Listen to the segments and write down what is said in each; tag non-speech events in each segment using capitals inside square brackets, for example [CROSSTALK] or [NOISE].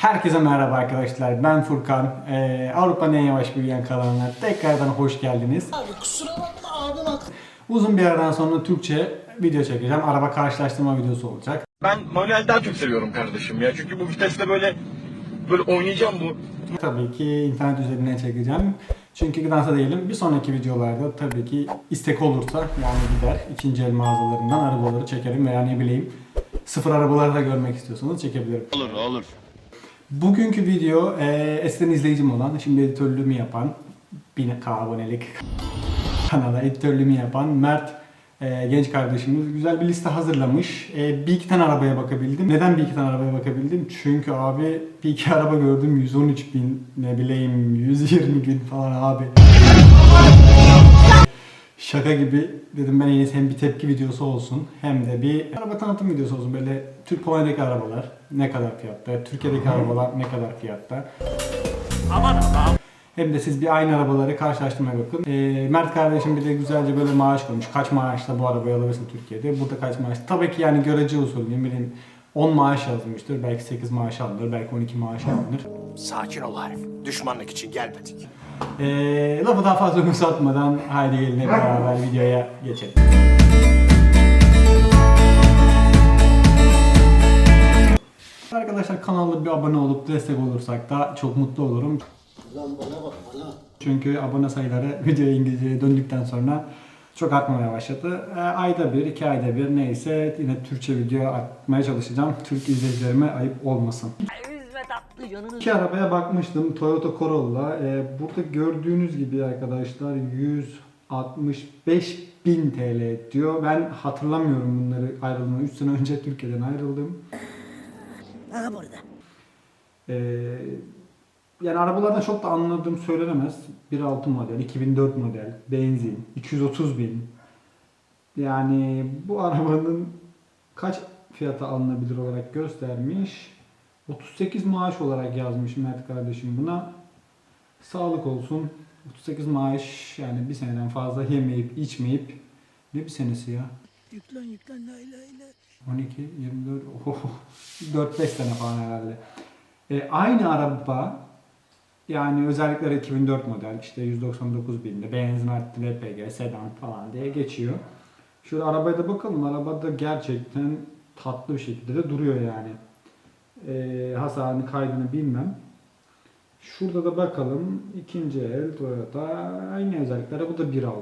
Herkese merhaba arkadaşlar. Ben Furkan. Ee, Avrupa'nın en yavaş büyüyen kanalına tekrardan hoş geldiniz. Abi kusura bakma abim haklı. Uzun bir aradan sonra Türkçe video çekeceğim. Araba karşılaştırma videosu olacak. Ben manuel daha çok seviyorum kardeşim ya. Çünkü bu viteste böyle böyle oynayacağım bu. Tabii ki internet üzerinden çekeceğim. Çünkü gıdansa değilim. Bir sonraki videolarda tabii ki istek olursa yani gider ikinci el mağazalarından arabaları çekerim veya ne bileyim sıfır arabaları da görmek istiyorsanız çekebilirim. Olur olur. Bugünkü video e, eskiden izleyicim olan, şimdi editörlüğümü yapan, 1000k abonelik [LAUGHS] kanala editörlüğümü yapan Mert e, genç kardeşimiz güzel bir liste hazırlamış. E, bir iki tane arabaya bakabildim. Neden bir iki tane arabaya bakabildim? Çünkü abi bir iki araba gördüm 113 bin ne bileyim 120 bin falan abi. Şaka gibi dedim ben en iyisi hem bir tepki videosu olsun hem de bir araba tanıtım videosu olsun. Böyle Türk Polonya'daki arabalar ne kadar fiyatta, Türkiye'deki arabalar ne kadar fiyatta. Hem de siz bir aynı arabaları karşılaştırmaya bakın. Ee, Mert kardeşim bir de güzelce böyle maaş koymuş. Kaç maaşla bu arabayı alabilirsin Türkiye'de? Burada kaç maaş? Tabii ki yani görece usulü ne bileyim 10 maaş yazılmıştır. Belki 8 maaş alınır. Belki 12 maaş alınır. Sakin ol Arif. Düşmanlık için gelmedik. Ee, lafı daha fazla uzatmadan haydi gelin hep beraber videoya geçelim. Arkadaşlar kanala bir abone olup destek olursak da çok mutlu olurum. Lan bana bak bana. Çünkü abone sayıları [LAUGHS] videoya İngilizceye döndükten sonra çok artmaya başladı. E, ayda bir, iki ayda bir neyse yine Türkçe video atmaya çalışacağım. Türk izleyicilerime ayıp olmasın. Tatlı canını. İki arabaya bakmıştım. Toyota Corolla. E, burada gördüğünüz gibi arkadaşlar 165 bin TL diyor. Ben hatırlamıyorum bunları ayrıldığımı. 3 sene önce Türkiye'den ayrıldım. Aha burada. Ee, yani arabalardan çok da anladığım söylenemez. 1.6 model, 2004 model, benzin, 230 bin. Yani bu arabanın kaç fiyata alınabilir olarak göstermiş. 38 maaş olarak yazmış Mert kardeşim buna. Sağlık olsun. 38 maaş yani bir seneden fazla yemeyip içmeyip ne bir senesi ya? Yüklen yüklen la ilahe illa. 12, 24, oh, 4-5 sene falan herhalde. E, aynı araba yani özellikleri 2004 model işte 199 binde benzin artı LPG, sedan falan diye geçiyor. Şöyle arabaya da bakalım. Arabada gerçekten tatlı bir şekilde de duruyor yani. E, hasarını kaydını bilmem. Şurada da bakalım. ikinci el Toyota aynı özellikleri. Bu da 1.6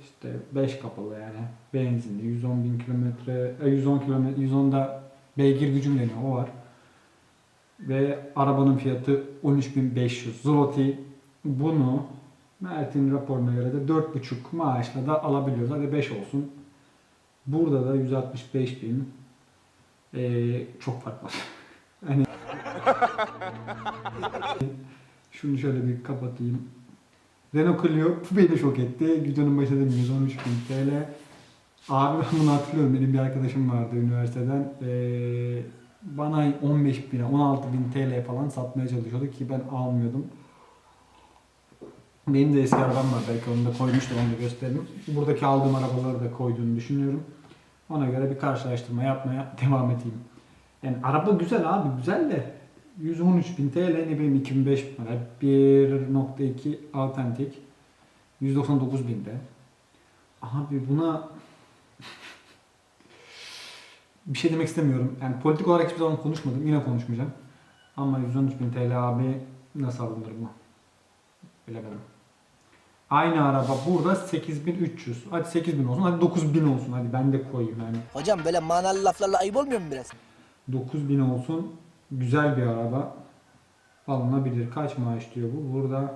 işte 5 kapalı yani benzinli 110 bin kilometre e, 110 kilometre 110'da beygir gücüm deniyor o var. Ve arabanın fiyatı 13.500 zloty. Bunu Mert'in raporuna göre de 4.5 maaşla da alabiliyoruz. Hadi 5 olsun. Burada da 165 bin. Ee, çok fark var. [LAUGHS] [LAUGHS] şunu şöyle bir kapatayım. Renault Clio beni şok etti. Videonun başında dedim 113 bin TL. Abi ben bunu hatırlıyorum. Benim bir arkadaşım vardı üniversiteden. Ee, bana 15 bin, 16 bin TL falan satmaya çalışıyordu ki ben almıyordum. Benim de eski arabam var. Belki onu da koymuştum. Onu da gösteririm. Buradaki aldığım arabaları da koyduğunu düşünüyorum. Ona göre bir karşılaştırma yapmaya devam edeyim. Yani araba güzel abi. Güzel de 113 bin TL ne bileyim 2005 model 1.2 autentik 199 binde. Abi buna [LAUGHS] bir şey demek istemiyorum. Yani politik olarak hiçbir zaman konuşmadım. Yine konuşmayacağım. Ama 113 bin TL abi nasıl alınır bu? Bilemedim. Aynı araba burada 8300. Hadi 8000 olsun. Hadi 9000 olsun. Hadi ben de koyayım yani. Hocam böyle manalı laflarla ayıp olmuyor mu biraz? 9000 olsun. Güzel bir araba. Alınabilir. Kaç maaş diyor bu? Burada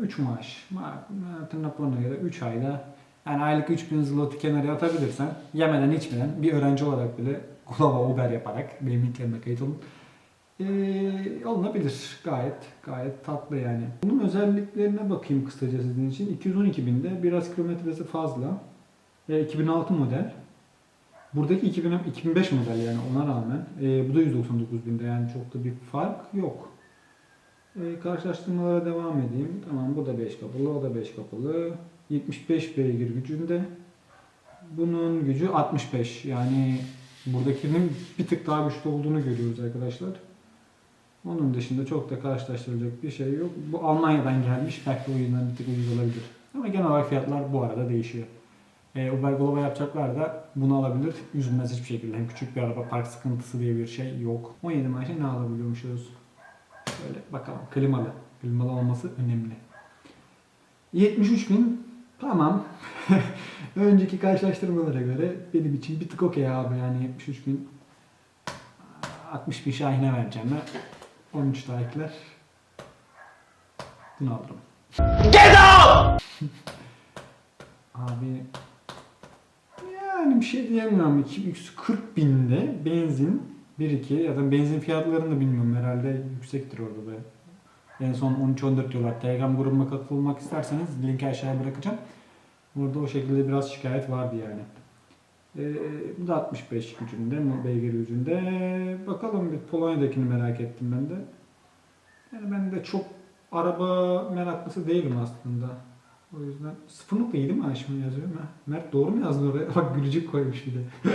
3 maaş. Ma- Tırnaklarına göre 3 ayda yani aylık 3000 zloty kenara atabilirsen yemeden içmeden bir öğrenci olarak bile Glova Uber yaparak benim linklerime kayıt olun. Ee, alınabilir. Gayet gayet tatlı yani. Bunun özelliklerine bakayım kısaca sizin için. 212 binde biraz kilometresi fazla. E, 2006 model. Buradaki 2000, 2005 model yani ona rağmen. E, bu da 199 binde yani çok da bir fark yok. E, karşılaştırmalara devam edeyim. Tamam bu da 5 kapılı, o da 5 kapılı. 75 beygir gücünde. Bunun gücü 65. Yani buradakinin bir tık daha güçlü olduğunu görüyoruz arkadaşlar. Onun dışında çok da karşılaştırılacak bir şey yok. Bu Almanya'dan gelmiş. Belki o yüzden bir tık ucuz olabilir. Ama genel olarak fiyatlar bu arada değişiyor. E, Uber Globo yapacaklar da bunu alabilir. Üzülmez hiçbir şekilde. Hem küçük bir araba park sıkıntısı diye bir şey yok. 17 maaşa ne alabiliyormuşuz? Şöyle bakalım. Klimalı. Klimalı olması önemli. 73 bin tamam. [LAUGHS] Önceki karşılaştırmalara göre benim için bir tık okey abi yani 73 bin 60 bin Şahin'e vereceğim ben. 13 daha ekler. Bunu alırım. [LAUGHS] Abi yani bir şey diyemiyorum. 240 binde benzin 1-2 ya da benzin fiyatlarını da bilmiyorum herhalde yüksektir orada da. En son 13-14 diyorlar. Telegram grubuma katılmak isterseniz linki aşağıya bırakacağım. Burada o şekilde biraz şikayet vardı yani. Ee, bu da 65 gücünde, beygir gücünde. Bakalım bir Polonya'dakini merak ettim ben de. Yani ben de çok araba meraklısı değilim aslında. O yüzden 0.7 mi aşımı yazıyor mu? Mert doğru mu yazdı oraya? [LAUGHS] Bak gülücük koymuş bir de.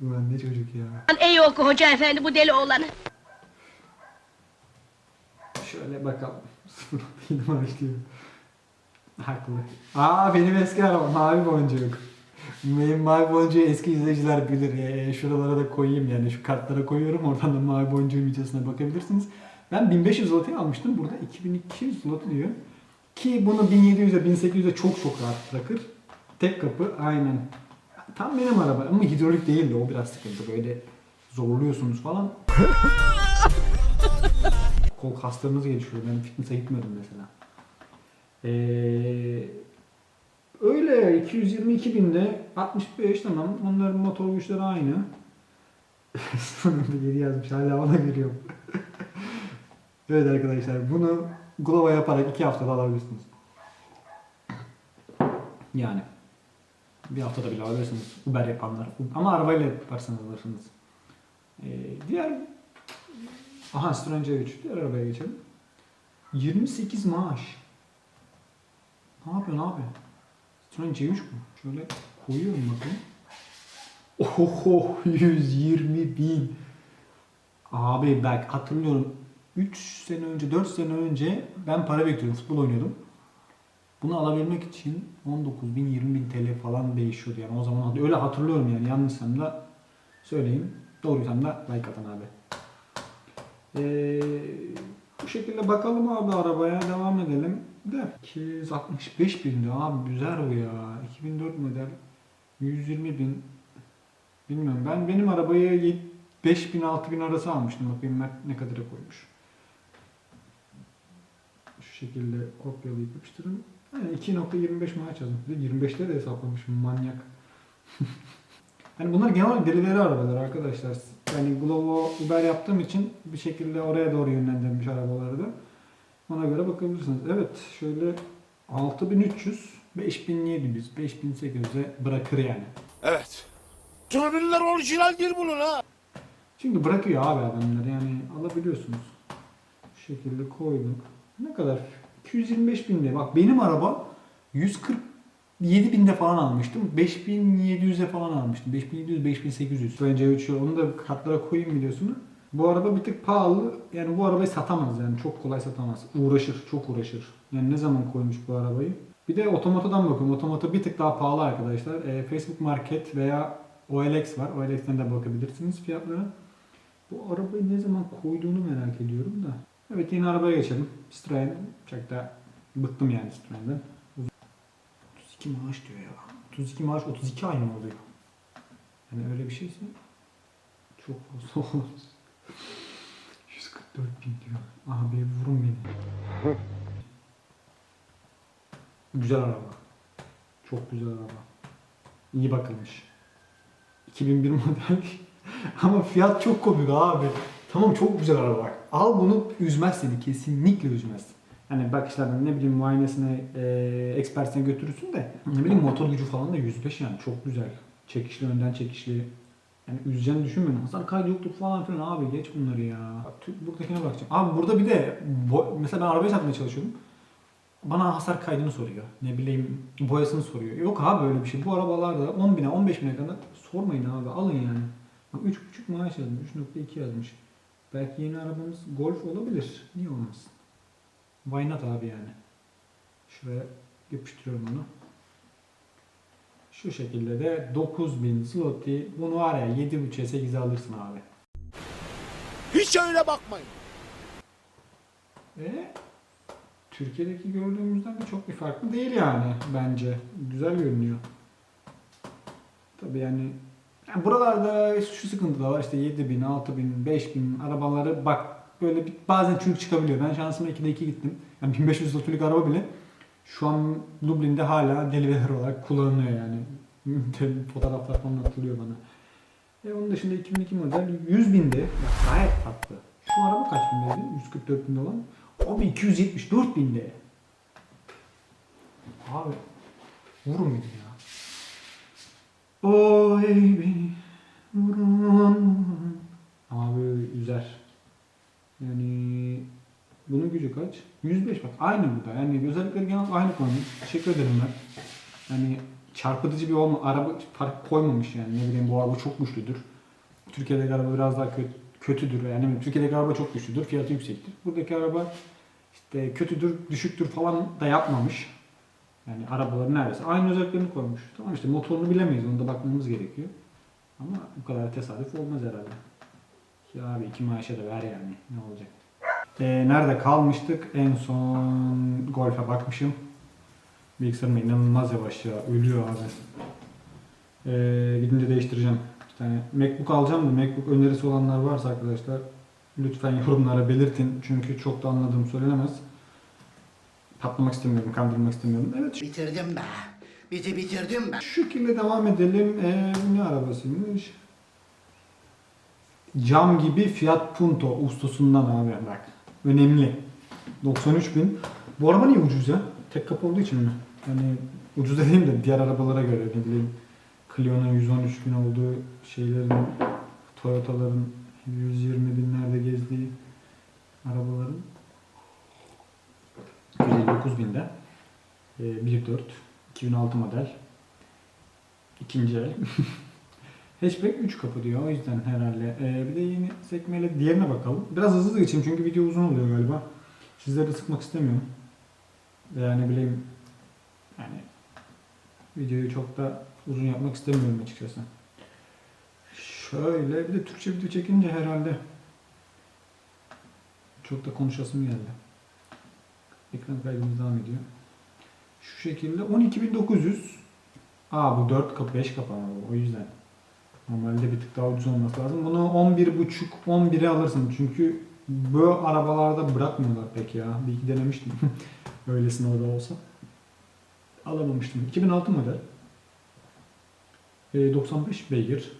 [LAUGHS] Ulan ne çocuk ya. Ey oku hoca efendi bu deli oğlanı. Şöyle bakalım. [LAUGHS] 0.7 maaş diyor. Haklı. Aa benim eski arabam mavi boncuk. Benim mavi boncuğu eski izleyiciler bilir. Ee, şuralara da koyayım yani şu kartlara koyuyorum. Oradan da mavi boncuğun videosuna bakabilirsiniz. Ben 1500 zloty almıştım. Burada 2200 zloty diyor. Ki bunu 1700'e 1800'e çok çok rahat bırakır. Tek kapı aynen. Tam benim araba ama hidrolik değildi o biraz sıkıntı. Böyle zorluyorsunuz falan. [LAUGHS] Kol kaslarınız gelişiyor. Ben fitness'e gitmedim mesela. Ee, öyle 222 binde 65 tamam. Onların motor güçleri aynı. [LAUGHS] Sonunda 7 yazmış. Hala ona gülüyorum. [LAUGHS] evet arkadaşlar bunu Glovo yaparak 2 haftada alabilirsiniz. Yani. Bir haftada bile alabilirsiniz. Uber yapanlar. Ama arabayla yaparsanız alırsınız. Ee, diğer Aha Strange 3. Diğer arabaya geçelim. 28 maaş. Ne yapıyorsun abi? Strange 3 bu. Şöyle koyuyorum bakayım. Oho 120 bin. Abi bak hatırlıyorum 3 sene önce 4 sene önce ben para bekliyordum futbol oynuyordum. Bunu alabilmek için 19 bin 20 bin TL falan değişiyordu yani o zaman öyle hatırlıyorum yani yanlışsam da söyleyin doğruysam da like atın abi. Ee, bu şekilde bakalım abi arabaya devam edelim. De 265 bindi abi güzel o ya. 2004 model 120 bin bilmiyorum ben benim arabayı 5 bin 6 bin arası almıştım bakayım Mert ne kadara koymuş. Şekilde kopyalayıp yapıştırın. Yani 2.25 maaş yazdım. Bir de 25'leri de hesaplamışım manyak. [LAUGHS] Hani bunlar genel olarak delileri arabalar arkadaşlar. Yani Glovo Uber yaptığım için bir şekilde oraya doğru yönlendirmiş arabaları da. Ona göre bakabilirsiniz. Evet şöyle 6300, 5700, 5800'e bırakır yani. Evet. Türbinler orijinal değil bunun ha. Çünkü bırakıyor abi adamlar yani alabiliyorsunuz. Bu şekilde koyduk. Ne kadar? 225 binde. Bak benim araba 147 binde falan almıştım. 5700'e falan almıştım. 5700 5800. Bence 3 onu da kartlara koyayım biliyorsunuz. Bu araba bir tık pahalı. Yani bu arabayı satamaz yani. Çok kolay satamaz. Uğraşır. Çok uğraşır. Yani ne zaman koymuş bu arabayı? Bir de otomatadan bakıyorum. Otomata bir tık daha pahalı arkadaşlar. Ee, Facebook Market veya OLX var. OLX'ten de bakabilirsiniz fiyatlara. Bu arabayı ne zaman koyduğunu merak ediyorum da. Evet yeni arabaya geçelim. Citroen. Çok da bıktım yani Citroen'den. 32 maaş diyor ya. 32 maaş 32 ay mı oluyor? Yani öyle bir şeyse çok fazla [LAUGHS] olur. 144 bin diyor. Abi vurun beni. [LAUGHS] güzel araba. Çok güzel araba. İyi bakılmış. 2001 model. [LAUGHS] Ama fiyat çok komik abi. Tamam çok güzel araba. Al bunu üzmez seni. Kesinlikle üzmez. Hani bakışlardan ne bileyim muayenesine, e, ekspertine götürürsün de ne bileyim motor gücü falan da 105 yani çok güzel. Çekişli önden çekişli. Yani üzeceğini düşünmüyorum. Hasar kaydı yoktur falan filan abi geç bunları ya. Bak, buradakine bakacağım. Abi burada bir de mesela ben arabayı satmaya çalışıyordum. Bana hasar kaydını soruyor. Ne bileyim boyasını soruyor. Yok abi öyle bir şey. Bu arabalarda 10 bine 15 bine kadar sormayın abi alın yani. Bak 3.5 maaş yazmış. 3.2 yazmış. Belki yeni arabamız Golf olabilir. Niye olmasın? Why not abi yani. Şuraya yapıştırıyorum onu. Şu şekilde de 9000 zloty. Bunu var ya 7.5'e 8'e alırsın abi. Hiç öyle bakmayın. Ve Türkiye'deki gördüğümüzden de çok bir farklı değil yani bence. Güzel görünüyor. Tabii yani, yani buralarda şu sıkıntı da var işte 7000, 6000, 5000 arabaları bak böyle bir, bazen çünkü çıkabiliyor. Ben şansıma 2'de 2 gittim. Yani 1500 zlotylük araba bile şu an Lublin'de hala delivery olarak kullanılıyor yani. [LAUGHS] Fotoğraflar falan atılıyor bana. E onun dışında 2002 model 100 binde. Bak gayet tatlı. Şu araba kaç bindeydi? 144 binde olan. Abi 274 binde. Abi vurun ya. Oy beni vurun. Abi üzer. Yani bunun gücü kaç? 105 bak aynı bu da. Yani özellikleri genel aynı koymuş. Teşekkür ederim ben. Yani çarpıtıcı bir olma, araba fark koymamış yani. Ne bileyim bu araba çok güçlüdür. Türkiye'deki araba biraz daha kötü, kötüdür. Yani bileyim, Türkiye'deki araba çok güçlüdür, fiyatı yüksektir. Buradaki araba işte kötüdür, düşüktür falan da yapmamış. Yani arabaların neredeyse aynı özelliklerini koymuş. Tamam işte motorunu bilemeyiz, onu da bakmamız gerekiyor. Ama bu kadar tesadüf olmaz herhalde. Ya abi iki maaşa da ver yani, ne olacak. Ee, nerede kalmıştık? En son Golf'e bakmışım. Bilgisayarım inanılmaz yavaş ya, ölüyor abi. Ee, gidince değiştireceğim. Bir tane MacBook alacağım da MacBook önerisi olanlar varsa arkadaşlar lütfen yorumlara belirtin. Çünkü çok da anladığım söylenemez. Patlamak istemiyorum, kandırmak istemiyorum. Evet Bitirdim be. Bizi bitirdim be. şu şekilde devam edelim. Ee, ne arabasıymış? Cam gibi Fiat Punto ustasundan abi bak. Önemli. 93 bin. Bu araba niye ucuz ya? Tek kapı olduğu için mi? Yani ucuz dediğim de diğer arabalara göre ne bileyim Clio'nun 113 bin olduğu şeylerin Toyota'ların 120 binlerde gezdiği arabaların 159 binde e, 1.4 2006 model ikinci el [LAUGHS] Hatchback 3 kapı diyor o yüzden herhalde. E, bir de yeni sekmeyle diğerine bakalım. Biraz hızlı geçeyim çünkü video uzun oluyor galiba. Sizleri sıkmak istemiyorum. Veya ne bileyim yani videoyu çok da uzun yapmak istemiyorum açıkçası. Şöyle bir de Türkçe video çekince herhalde çok da konuşasım geldi. Ekran kaydımız devam ediyor. Şu şekilde 12.900 Aa bu 4 kapı 5 kapı bu, o yüzden. Normalde bir tık daha ucuz olması lazım. Bunu 11.5 11'e alırsın çünkü bu arabalarda bırakmıyorlar pek ya. Bir iki denemiştim. [LAUGHS] Öylesine o da olsa. Alamamıştım. 2006 model. E, 95 beygir.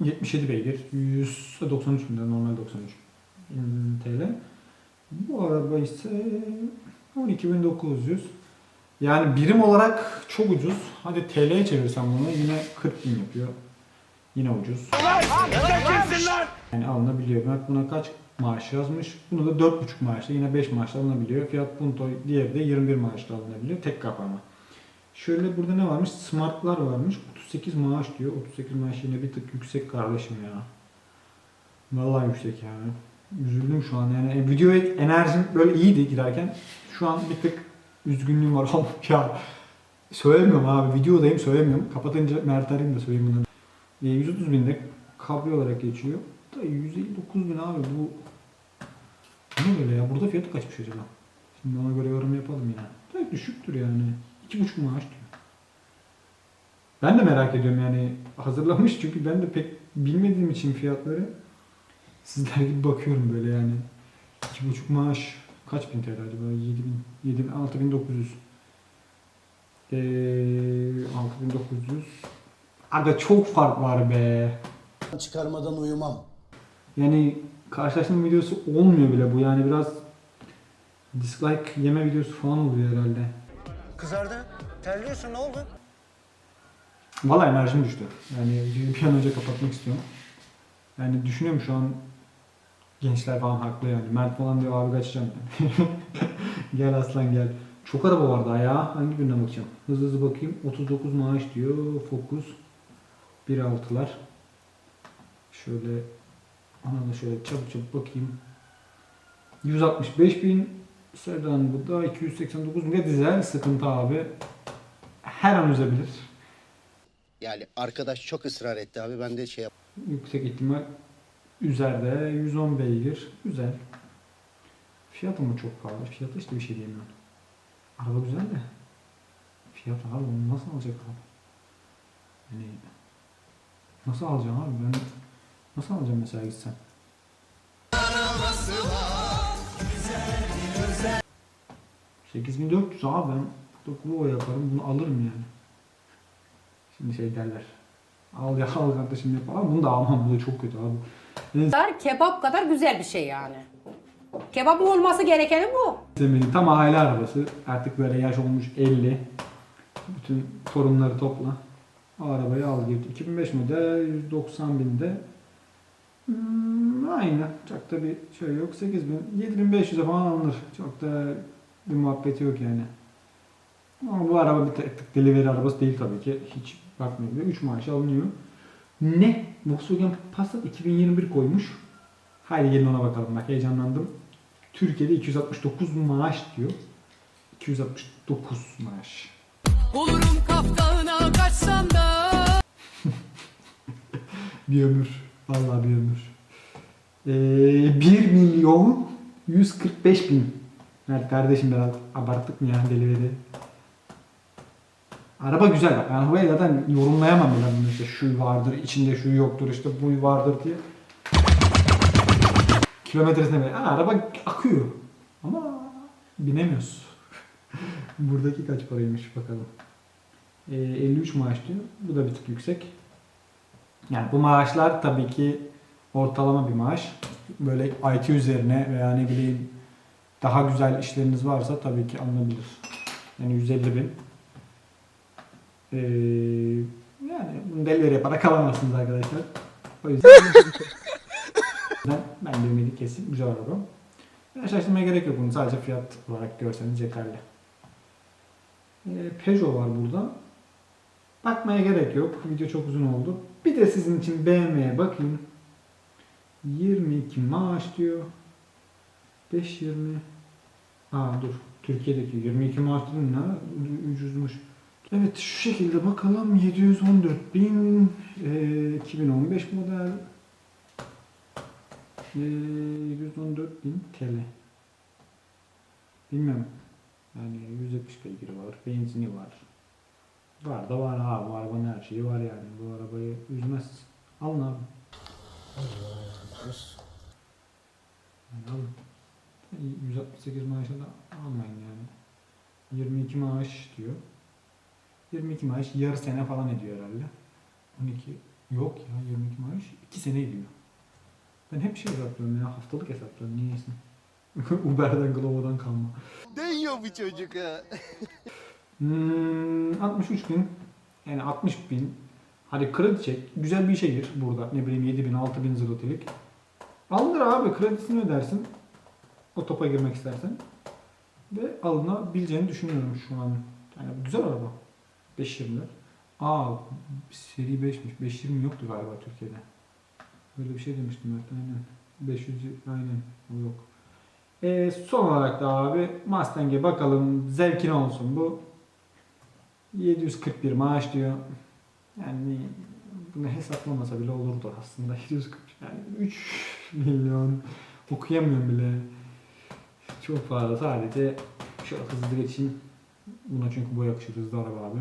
77 beygir. 193 bin normal 93 bin TL. Bu araba ise 12.900. Yani birim olarak çok ucuz. Hadi TL'ye çevirsem bunu yine 40 bin yapıyor. Yine ucuz. Yani alınabiliyor. Bak buna kaç maaş yazmış? Bunu da 4,5 maaşla yine 5 maaşla alınabiliyor. Fiyat Punto diğeri de 21 maaşla alınabiliyor. Tek kapama. Şöyle burada ne varmış? Smart'lar varmış. 38 maaş diyor. 38 maaş yine bir tık yüksek kardeşim ya. Vallahi yüksek yani. Üzüldüm şu an yani. E, videoya enerjim böyle iyiydi girerken. Şu an bir tık üzgünlüğüm var. [LAUGHS] ya söylemiyorum abi. Videodayım söylemiyorum. Kapatınca Mert arayayım da söyleyeyim bunu. E, 130 binde kablo olarak geçiyor. Da 159 bin abi bu ne böyle ya? Burada fiyatı kaçmış acaba? Şimdi ona göre yorum yapalım yine. Da düşüktür yani. 2,5 maaş diyor. Ben de merak ediyorum yani hazırlamış çünkü ben de pek bilmediğim için fiyatları sizler gibi bakıyorum böyle yani. 2,5 maaş kaç bin TL acaba? 7 bin, 7 bin, 6900. Ee, 6900. Aga çok fark var be. Çıkarmadan uyumam. Yani karşılaştırma videosu olmuyor bile bu yani biraz dislike yeme videosu falan oluyor herhalde. Kızardı. Terliyorsun ne oldu? Valla enerjim düştü. Yani videoyu bir an önce kapatmak istiyorum. Yani düşünüyorum şu an gençler falan haklı yani. Mert falan diyor abi kaçacağım [LAUGHS] gel aslan gel. Çok araba var daha ya. Hangi birine bakacağım? Hızlı hızlı bakayım. 39 maaş diyor. Focus. 1.6'lar. Şöyle Ona da şöyle çabuk çabuk bakayım. 165 bin sedan bu da 289 ne dizel sıkıntı abi. Her an üzebilir. Yani arkadaş çok ısrar etti abi ben de şey yap. Yüksek ihtimal üzerde 110 beygir. Güzel. Fiyatı mı çok pahalı? Fiyatı işte bir şey diyemiyorum. Araba güzel de. Fiyat abi onu nasıl alacak abi? Yani nasıl alacağım abi ben nasıl alacağım mesela gitsem? ...8400 abi ben burada Glovo yaparım bunu alırım yani. Şimdi şey derler. Al ya al kardeşim yap. Abi bunu da almam bu da çok kötü abi. Kadar kebap kadar güzel bir şey yani. Kebabın olması gerekeni bu. Zemin'in tam aile arabası. Artık böyle yaş olmuş 50. Bütün torunları topla. O arabayı al git. 2005 model 190 binde. Hmm, aynı. Çok da bir şey yok. 8000, 7500'e falan alınır. Çok da bir muhabbeti yok yani. Ama bu araba bir tek delivery arabası değil tabii ki. Hiç bakmıyor. 3 maaş alınıyor. Ne? Volkswagen Passat 2021 koymuş. Haydi gelin ona bakalım. Bak heyecanlandım. Türkiye'de 269 maaş diyor. 269 maaş. Bulurum kaftağına kaçsam da [LAUGHS] Bir ömür. Vallahi bir ömür. Ee, 1 milyon 145 bin. Evet kardeşim biraz abarttık mı ya delivery? Araba güzel bak. Arabayı zaten yorumlayamam bile bunu işte şu vardır, içinde şu yoktur, işte bu vardır diye. Kilometresine bile. Araba akıyor. Ama binemiyoruz. [LAUGHS] Buradaki kaç paraymış bakalım. Ee, 53 maaş diyor. Bu da bir tık yüksek. Yani bu maaşlar tabii ki ortalama bir maaş. Böyle IT üzerine veya ne bileyim daha güzel işleriniz varsa tabii ki alınabilir. Yani 150 bin. Ee, yani bunu delivery yaparak alamazsınız arkadaşlar. O yüzden [LAUGHS] ben, de ümidi kesin güzel araba. Yani şaşırmaya gerek yok bunu sadece fiyat olarak görseniz yeterli. Ee, Peugeot var burada. Bakmaya gerek yok. Video çok uzun oldu. Bir de sizin için BMW'ye bakayım. 22 maaş diyor. 5.20 Aa dur. Türkiye'deki 22 maaş dedim ne? Ucuzmuş. Evet şu şekilde bakalım. 714 bin. e, 2015 model. E, 714 bin TL. Bilmem. Yani 170 beygiri var. Benzini var. Var da var ha bu arabanın her şeyi var yani. Bu arabayı üzmez. Alın abi. Yani alın. 168 maaşa da almayın yani. 22 maaş diyor. 22 maaş yarı sene falan ediyor herhalde. 12 yok ya 22 maaş 2 sene ediyor. Ben hep şey hesaplıyorum ya haftalık hesaplıyorum niyeyse. [LAUGHS] Uber'den Glovo'dan kalma. Deniyor bu çocuk ha. [LAUGHS] Hmm, 63 bin yani 60 bin hadi kredi çek güzel bir işe gir burada ne bileyim 7 bin 6 bin zlotilik alınır abi kredisini ödersin o topa girmek istersen ve alınabileceğini düşünüyorum şu an yani güzel araba 520'ler aa seri 5'miş 520 yoktu galiba Türkiye'de. Böyle bir şey demiştim evet aynen. 500 aynen. O yok. E, son olarak da abi Mustang'e bakalım. Zevkine olsun bu. 741 maaş diyor. Yani bunu hesaplamasa bile olurdu aslında. [LAUGHS] 740 yani 3 [LAUGHS] milyon. Okuyamıyorum bile. Çok fazla. Sadece şöyle hızlı geçeyim. Buna çünkü bu yakışır. Hızlı araba abi.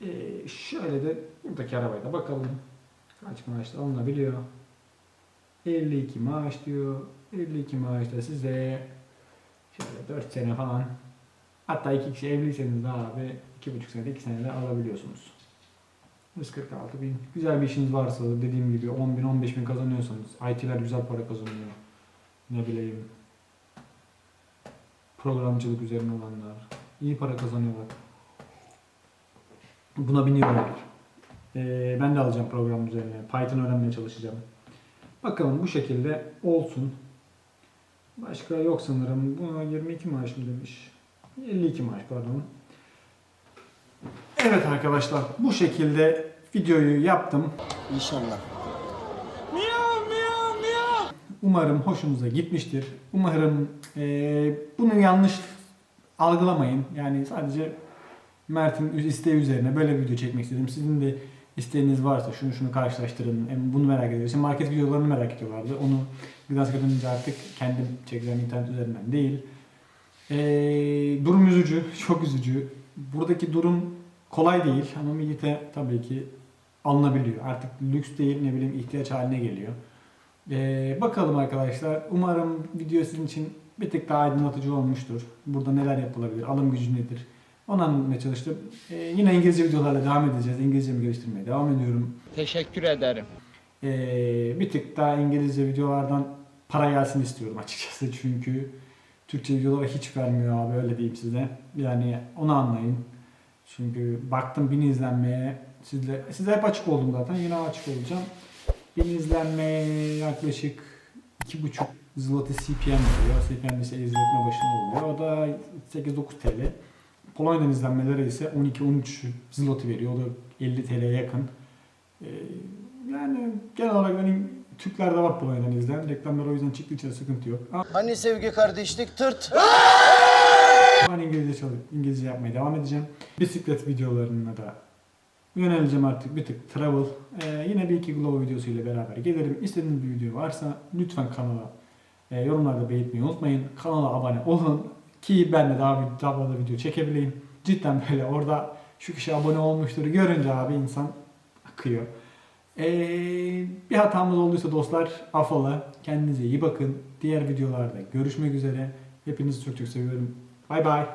Ee, şöyle de buradaki arabaya da bakalım. Kaç maaşla alınabiliyor. 52 maaş diyor. 52 maaş da size şöyle 4 sene falan Hatta iki kişi evliyseniz de abi iki buçuk senede iki senede alabiliyorsunuz. 146 bin. Güzel bir işiniz varsa dediğim gibi 10 bin 15 bin kazanıyorsanız IT'ler güzel para kazanıyor. Ne bileyim programcılık üzerine olanlar iyi para kazanıyorlar. Buna biniyorlar. Ee, ben de alacağım program üzerine. Python öğrenmeye çalışacağım. Bakalım bu şekilde olsun. Başka yok sanırım. Buna 22 maaş mı demiş. 52 maaş pardon. Evet arkadaşlar bu şekilde videoyu yaptım. İnşallah. Miyav miyav Umarım hoşunuza gitmiştir. Umarım eee, bunu yanlış algılamayın. Yani sadece Mert'in isteği üzerine böyle bir video çekmek istedim. Sizin de isteğiniz varsa şunu şunu karşılaştırın. Bunu merak ediyorlar. Şimdi market videolarını merak ediyorlardı. Onu biraz önce artık kendim çekeceğim internet üzerinden değil. Ee, durum üzücü, [LAUGHS] çok üzücü. Buradaki durum kolay değil ama millete tabii ki alınabiliyor. Artık lüks değil ne bileyim ihtiyaç haline geliyor. Ee, bakalım arkadaşlar. Umarım video sizin için bir tık daha aydınlatıcı olmuştur. Burada neler yapılabilir, alım gücü nedir? Onu anlatmaya çalıştım. Ee, yine İngilizce videolarla devam edeceğiz. İngilizcemi geliştirmeye devam ediyorum. Teşekkür ederim. Ee, bir tık daha İngilizce videolardan para gelsin istiyorum açıkçası [LAUGHS] çünkü Türkçe videolara hiç vermiyor abi öyle diyeyim size. Yani onu anlayın. Çünkü baktım bin izlenmeye sizle size hep açık oldum zaten yine açık olacağım. Bin izlenmeye yaklaşık iki buçuk zloty CPM oluyor. CPM ise izletme başına oluyor. O da 8-9 TL. Polonya'dan izlenmelere ise 12-13 zloty veriyor. O da 50 TL'ye yakın. Ee, yani genel olarak benim Türkler de var Polonya'dan izleyen. Reklamlar o yüzden çıktığı için sıkıntı yok. Hani sevgi kardeşlik tırt. ben İngilizce çalıp İngilizce yapmaya devam edeceğim. Bisiklet videolarına da yöneleceğim artık bir tık travel. Ee, yine bir iki glow videosu ile beraber gelirim. İstediğiniz bir video varsa lütfen kanala e, yorumlarda belirtmeyi unutmayın. Kanala abone olun ki ben de daha, bir- daha fazla video çekebileyim. Cidden böyle orada şu kişi abone olmuştur görünce abi insan akıyor. Ee, bir hatamız olduysa dostlar affola. Kendinize iyi bakın. Diğer videolarda görüşmek üzere. Hepinizi çok çok seviyorum. Bay bay.